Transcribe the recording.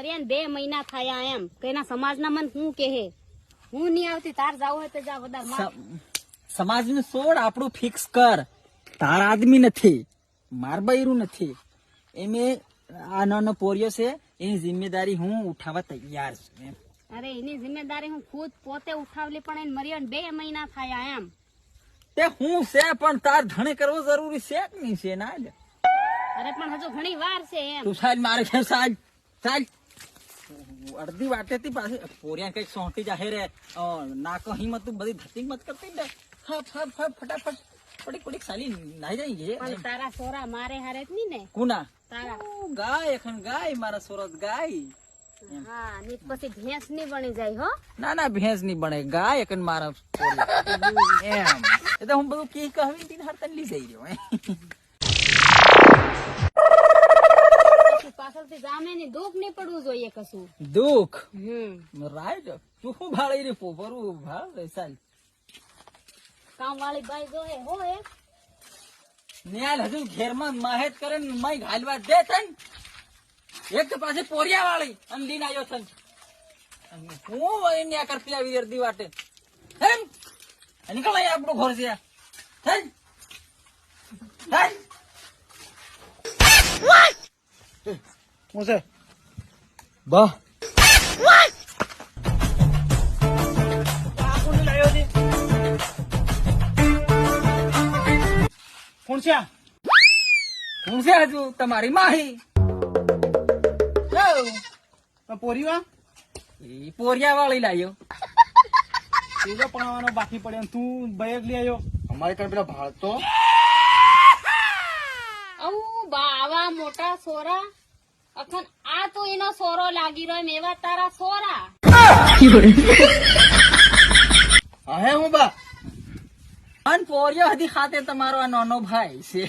કર્યા બે મહિના થયા એમ. કે એના સમાજના મન હું કે હે હું નહીં આવતી તાર જાવ હોય તો જા વધારે સમાજનું છોડ આપણું ફિક્સ કર. તાર આદમી નથી માર બૈરું નથી. એમે આ નાનો પોરિયો છે એની જિમ્મેદારી હું ઉઠાવવા તૈયાર છું એમ. અરે એની જિમ્મેદારી હું ખુદ પોતે ઉઠાવલી પણ એને મર્યો બે મહિના થયા એમ. તે હું છે પણ તાર ધણે કરવો જરૂરી છે કે નહીં છે ના અરે પણ હજુ ઘણી વાર છે એમ. તું સાહેબ મારે સાહેબ સાજ અડધી વાટે થી પાછી પોરિયા કંઈક સોંટી જાહે રે. નાકો હિંમત તું બધી ધતિંગ મત કરતી ને. હપ હપ ફટાફટ. પડી પડીક સાલી નાઈ જાય પણ તારા સોરા મારે હારે જ નહીં ને. કુના? તારા. ગાય એખન ગાય મારા સોરત ગાય. હા ની પછી ભેંસની બની જાય હો. ના ના ભેંસની બને ગાય એકન મારા. એમ. એ તો હું બધું કી કહવી તીન હર તન લઈ જઈ રહ્યો જોઈએ કશું દુઃખ? હમ. રાઈટ તું શું ભાળી રે પોપરું ભાળ રે સાલ કામ વાળી બાઈ હો હોય ન્યાલ હજુ ઘેરમાં માહેત કરે ને મય ઘાલવા દે તન એક તો પાછી પોરિયા વાળી અને લીન આવ્યો થન હું વળી ન્યા કરતી આવી અડધી વાટે. હેમ? નીકળ અહીં આપણું ઘર છે. હું છે? બા આ કોને લાવ્યો છે કોણ છે આ? હું છે હજુ? તમારી માહી. પોરીવા ઈ પોરિયા વાળી લાવ્યો તેજો પણાવવાનો બાકી પડ્યો અને તું બેગ લઈ આવ્યો અમારે કઈ પેલા ભાળતો આવું બાવા મોટા સોરા. અખન આ તો એનો સોરો લાગી રહ્યો મેવા તારા સોરા. હે, હું બા. અન પોરિયો હતી ખાતે તમારો આ નાનો ભાઈ છે.